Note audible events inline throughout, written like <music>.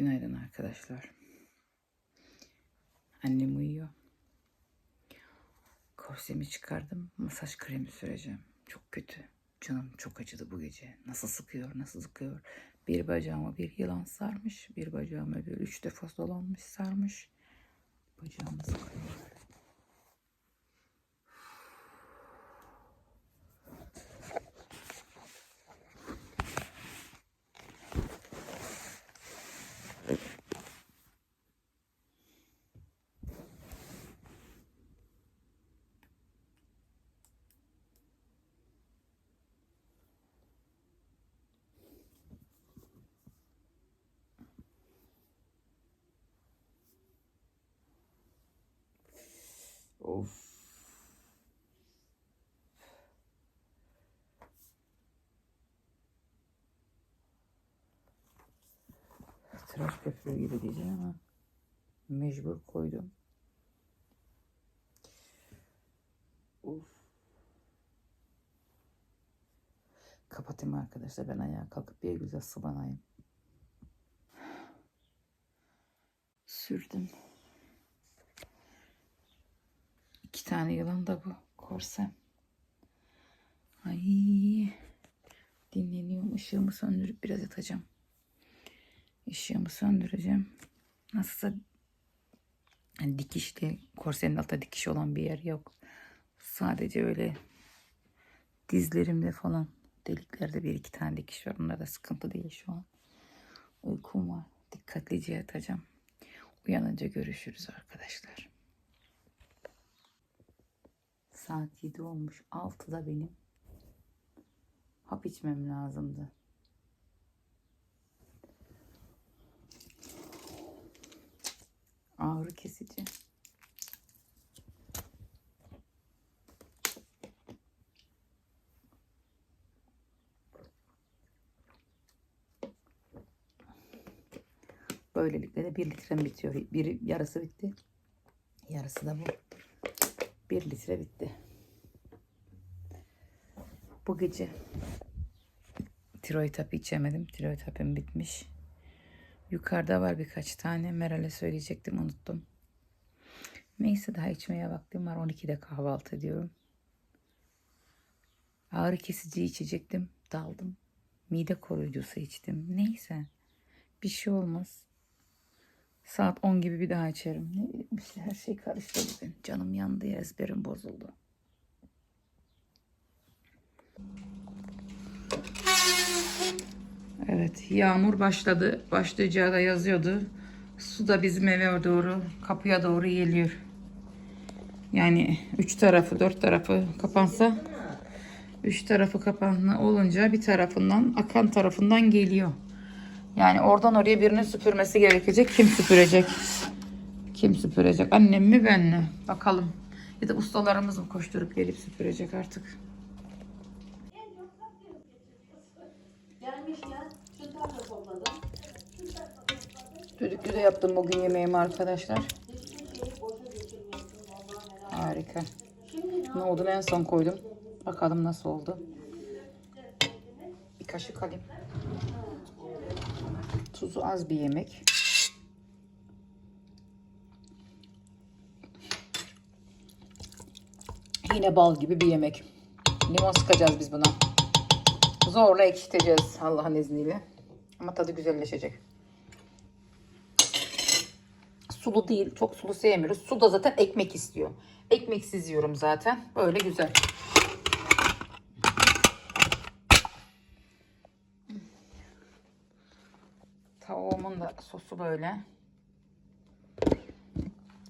Günaydın arkadaşlar. Annem uyuyor. Korsemi çıkardım. Masaj kremi süreceğim. Çok kötü. Canım çok acıdı bu gece. Nasıl sıkıyor, nasıl sıkıyor. Bir bacağıma bir yılan sarmış. Bir bacağıma bir üç defa dolanmış sarmış. Bacağımı sıkıyor. Of. Tıraş köpüğü gibi diyeceğim ama mecbur koydum. Of. Kapatayım arkadaşlar ben ayağa kalkıp bir güzel sıvanayım. Sürdüm. İki tane yılan da bu korsem. Ay dinleniyorum. Işığımı söndürüp biraz yatacağım. Işığımı söndüreceğim. Nasılsa hani dikişli korsenin altında dikiş olan bir yer yok. Sadece öyle dizlerimde falan deliklerde bir iki tane dikiş var. Bunlar da sıkıntı değil şu an. Uykum var. Dikkatlice yatacağım. Uyanınca görüşürüz arkadaşlar. Saat 7 olmuş. 6'da benim hap içmem lazımdı. Ağrı kesici. Böylelikle de 1 litrem bitiyor. Bir yarısı bitti. Yarısı da bu. 1 litre bitti. Bu gece tiroid hapı içemedim. Tiroid hapım bitmiş. Yukarıda var birkaç tane. Meral'e söyleyecektim unuttum. Neyse daha içmeye vaktim var. 12'de kahvaltı ediyorum. Ağrı kesici içecektim. Daldım. Mide koruyucusu içtim. Neyse. Bir şey olmaz. Saat 10 gibi bir daha içerim. Ne bileyim işte her şey karıştı bugün. Canım yandı ya ezberim bozuldu. Evet yağmur başladı. Başlayacağı da yazıyordu. Su da bizim eve doğru kapıya doğru geliyor. Yani üç tarafı dört tarafı kapansa üç tarafı kapanma olunca bir tarafından akan tarafından geliyor. Yani oradan oraya birinin süpürmesi gerekecek. Kim süpürecek? Kim süpürecek? Annem mi ben mi? Bakalım. Ya da ustalarımız mı koşturup gelip süpürecek artık? Düdüklü de yaptım bugün yemeğimi arkadaşlar. Harika. Nohudunu en son koydum. Bakalım nasıl oldu. Bir kaşık alayım. Tuzu az bir yemek. Yine bal gibi bir yemek. Limon sıkacağız biz buna. Zorla ekşiteceğiz Allah'ın izniyle. Ama tadı güzelleşecek. Sulu değil. Çok sulu sevmiyoruz. Su da zaten ekmek istiyor. Ekmeksiz yiyorum zaten. Böyle güzel. Tavuğumun da sosu böyle.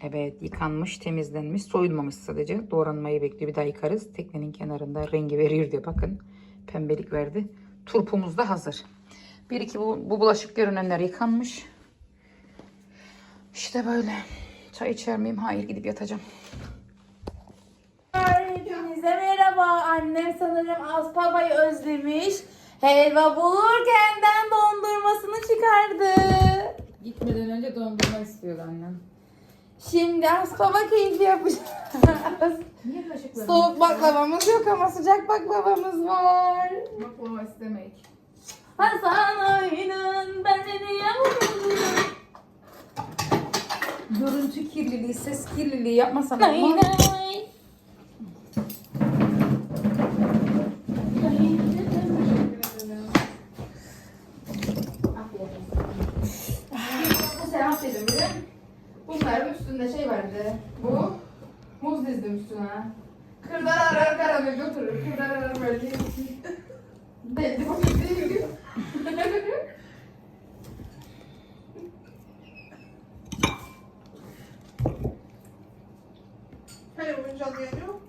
Evet yıkanmış, temizlenmiş, soyulmamış sadece. Doğranmayı bekliyor. Bir daha yıkarız. Teknenin kenarında rengi veriyor diye bakın. Pembelik verdi. Turpumuz da hazır. Bir iki bu, bu bulaşık görünenler yıkanmış. İşte böyle. Çay içer miyim? Hayır gidip yatacağım. Hepinize merhaba. Annem sanırım Aspava'yı özlemiş. Helva bulurken ben dondurmasını çıkardı. Gitmeden önce dondurma istiyordu annem. Şimdi aspava keyfi yapacağız. Niye? Soğuk baklavamız yok ama sıcak baklavamız var. Baklava istemek. Ha sana inan ben de niye? Görüntü kirliliği, ses kirliliği yapmasam ama. Bugün canlı yayın yok?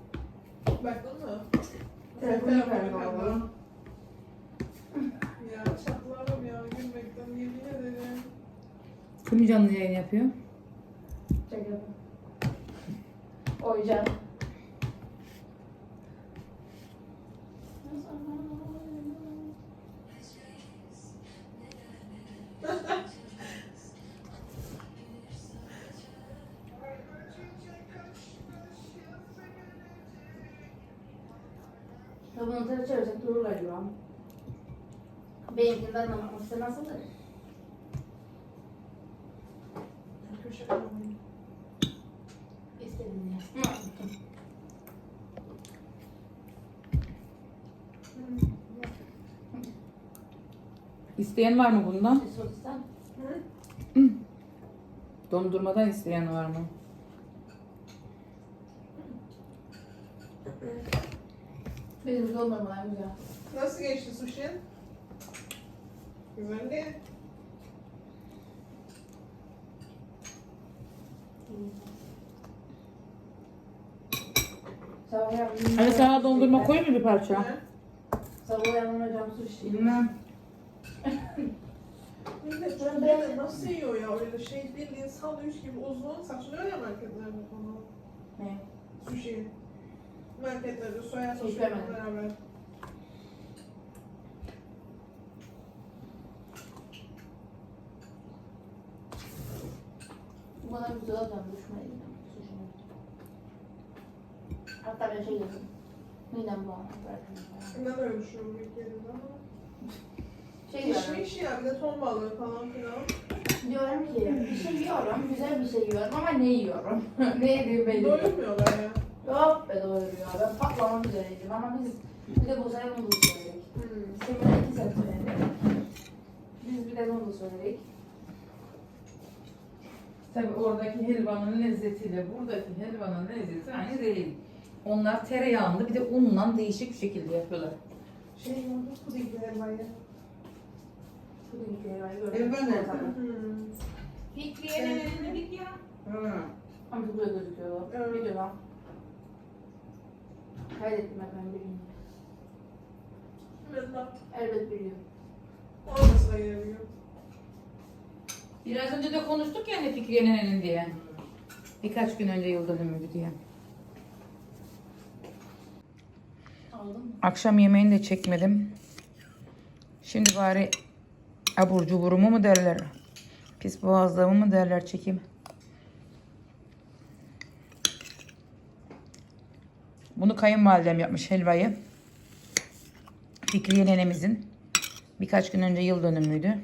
Baktın mı? Telefonu ver baba. Ya çatlarım ya gülmekten yemin ederim. Kim canlı yayın yapıyor? Çekelim. Oyacağım. Bunu ters çevirsek durur galiba. Benimkinden anlatması nasıldır? Köşe kalmayın. İstediğini yap. İsteyen var mı bundan? Hı? Dondurmadan isteyen var mı? Benim dondurmalar güzel. Nasıl geçti sushi? Güzeldi. Sabah Hani sana dondurma koyayım mı bir parça? Hı? Sabah hocam sushi. Bilmem. Millet çocukları <laughs> nasıl yiyor ya öyle şey bildiğin sandviç gibi uzun satılıyor ya marketlerde falan. Ne? Sushi. Marketlerde soya görmedim. beraber. Bana güzel adam düşmeyin. Sushi. Hatta ben şey yedim. Midem bırakın. Ben öyle düşünüyorum ilk yerinde ama. Şey diyorum. Pişmiş ya bir de ton balığı falan filan. Diyorum ki bir şey yiyorum, güzel bir şey yiyorum ama ne yiyorum? <laughs> ne yediğim belli değil. Doyurmuyorlar ya. Yok be doyuruyor. Ben patlamak üzereydim ama biz bir de bu sene noodle söyledik. Hmm. Semine iki set söyledik. Biz bir de noodle söyledik. Tabii oradaki helvanın lezzetiyle buradaki helvanın lezzeti aynı değil. Onlar tereyağında bir de unla değişik bir şekilde yapıyorlar. Şey oldu pudingli helvayı. Puding kelimeyi gördüm. De. Hmm. Fikriye'nin elinde git ya. Hı. Ama çok güzel gözüküyor. Evet. Videoda. Kaydettim efendim. Ben de Elbet gün. olmasa gelebiliyor. Biraz önce de konuştuk ya hani Fikriye'nin elinde diye. Birkaç gün önce yıl dönümüydü diye. Aldın mı? Akşam yemeğini de çekmedim. Şimdi bari abur cuburumu mu derler? Pis boğazlığımı mı derler çekeyim. Bunu kayınvalidem yapmış helvayı. Fikriye nenemizin. Birkaç gün önce yıl dönümüydü.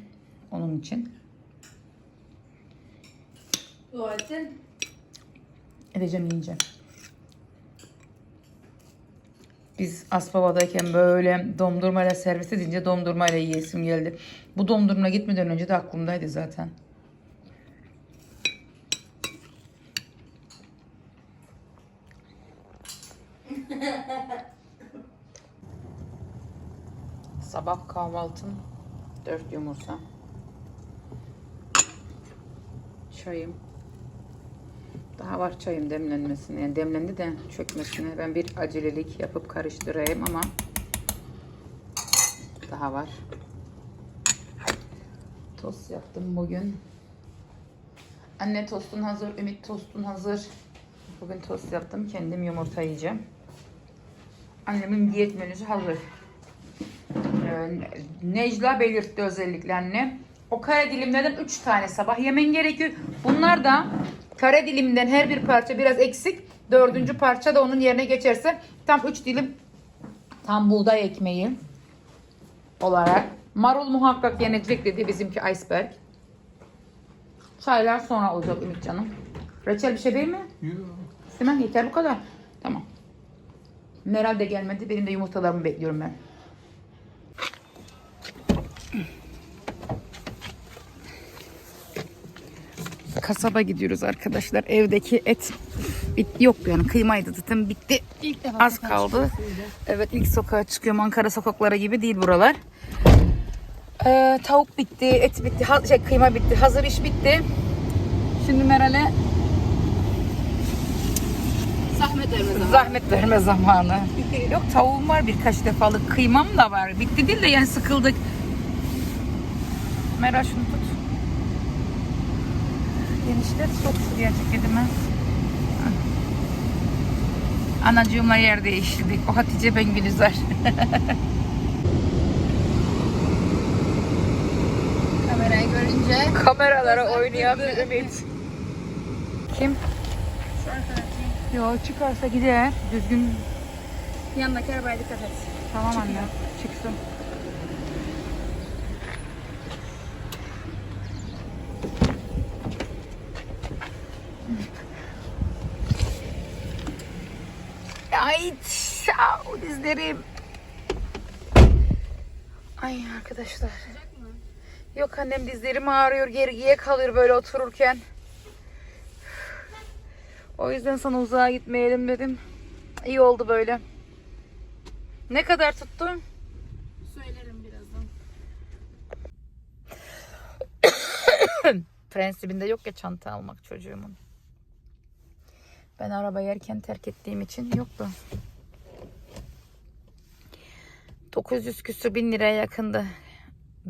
Onun için. Dua. Edeceğim yiyeceğim. Biz Aspava'dayken böyle dondurmayla servis edince dondurmayla yiyesim geldi. Bu dondurma gitmeden önce de aklımdaydı zaten. Sabah kahvaltım 4 yumurta. Çayım. Daha var çayım demlenmesine. Yani demlendi de çökmesine. Ben bir acelelik yapıp karıştırayım ama daha var. Tost yaptım bugün. Anne tostun hazır, Ümit tostun hazır. Bugün tost yaptım. Kendim yumurta yiyeceğim. Annemin diyet menüsü hazır. Ee, Necla belirtti özellikle anne. O kare dilimlerden 3 tane sabah yemen gerekiyor. Bunlar da kare dilimden her bir parça biraz eksik. Dördüncü parça da onun yerine geçerse tam 3 dilim tam buğday ekmeği olarak. Marul muhakkak yenecek dedi bizimki iceberg. Çaylar sonra olacak Ümit canım. Reçel bir şey değil mi? Yok. İstemem yeter bu kadar. Tamam. Meral de gelmedi. Benim de yumurtalarımı bekliyorum ben. Kasaba gidiyoruz arkadaşlar. Evdeki et bit yok yani kıymaydı zaten bitti. İlk defa Az kaldı. Evet ilk sokağa çıkıyorum. Ankara sokakları gibi değil buralar. Ee, tavuk bitti, et bitti, ha- şey, kıyma bitti. Hazır iş bitti. Şimdi Meral'e Zahmet verme zaman. zahmet verme zamanı. <laughs> Yok tavuğum var birkaç defalık. Kıymam da var. Bitti değil de yani sıkıldık. Meral şunu tut. Genişlet sok şuraya ceketimi. Hah. Anacığımla yer değiştirdik. O Hatice ben Gülizar. <laughs> Kamerayı görünce. Kameralara oynayan bir ümit. Kim? Yo çıkarsa gider. Düzgün. Yanındaki arabaya dikkat et. Tamam anne. Çıksın. Çao dizlerim. Ay arkadaşlar. Yok annem dizlerim ağrıyor geriye kalıyor böyle otururken. O yüzden sana uzağa gitmeyelim dedim. İyi oldu böyle. Ne kadar tuttu? Söylerim birazdan. <coughs> Prensibinde yok ya çanta almak çocuğumun. Ben arabayı erken terk ettiğim için yoktu. 900 küsür bin liraya yakındı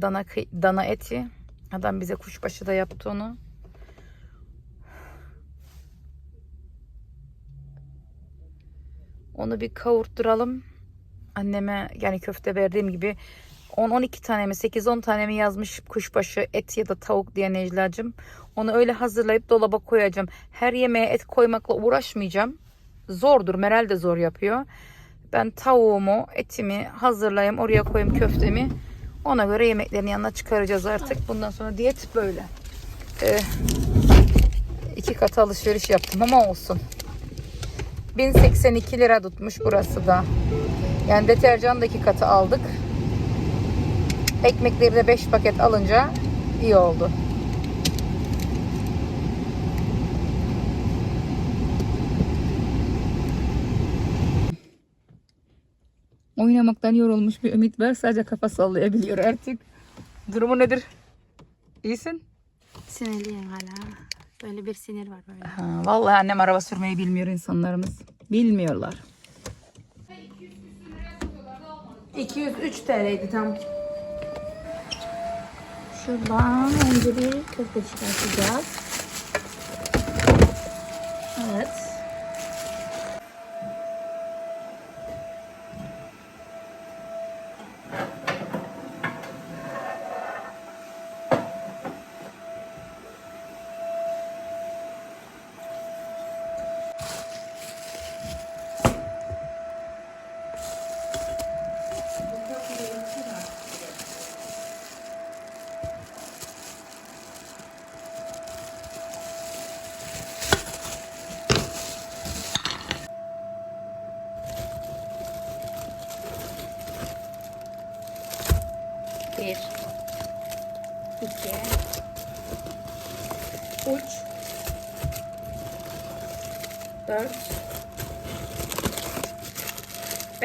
dana, dana eti. Adam bize kuşbaşı da yaptı onu. Onu bir kavurtturalım. Anneme yani köfte verdiğim gibi 10-12 tane mi 8-10 tane mi yazmış kuşbaşı et ya da tavuk diye Necla'cığım. Onu öyle hazırlayıp dolaba koyacağım. Her yemeğe et koymakla uğraşmayacağım. Zordur. Meral de zor yapıyor. Ben tavuğumu, etimi hazırlayayım. Oraya koyayım köftemi. Ona göre yemeklerin yanına çıkaracağız artık. Bundan sonra diyet böyle. Ee, iki katı alışveriş yaptım ama olsun. 1082 lira tutmuş burası da. Yani deterjan da katı aldık. Ekmekleri de 5 paket alınca iyi oldu. Oynamaktan yorulmuş bir ümit var. Sadece kafa sallayabiliyor artık. Durumu nedir? İyisin? Sinirliyim hala. Böyle bir sinir var böyle. Ha, vallahi annem araba sürmeyi bilmiyor insanlarımız. Bilmiyorlar. 203 TL'ydi tam. Şuradan önce bir köfte çıkartacağız.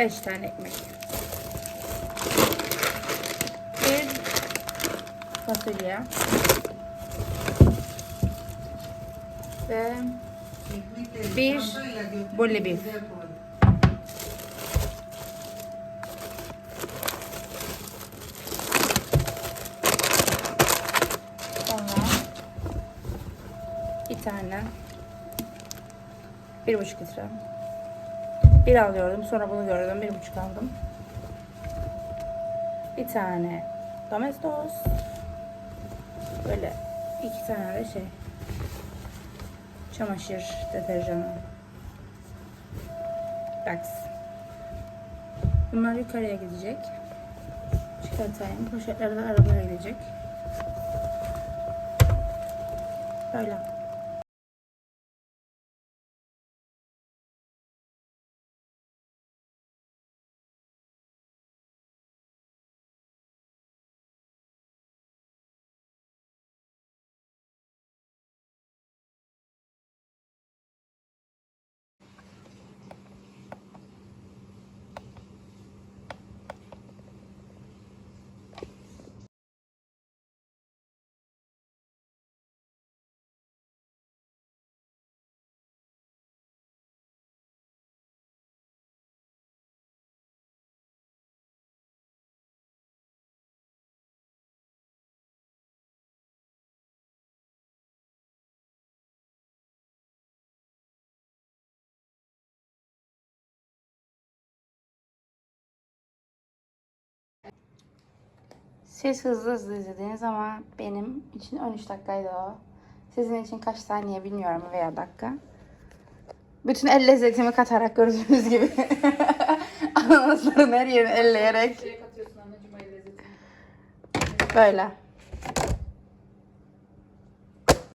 5 tane ekmek. Bir fasulye. Ve bir bolibi. Sonra bir tane bir buçuk litre bir alıyordum sonra bunu gördüm bir buçuk aldım. Bir tane domestos. Böyle iki tane de şey çamaşır deterjanı. Dax bunlar yukarıya gidecek. Çıkartayım. Poşetler de arabaya gidecek. Böyle. Siz hızlı hızlı izlediniz ama benim için 13 dakikaydı o. Sizin için kaç saniye bilmiyorum veya dakika. Bütün el lezzetimi katarak gördüğünüz gibi. <laughs> Ananasların her yerini elleyerek. Lezzetini. Böyle.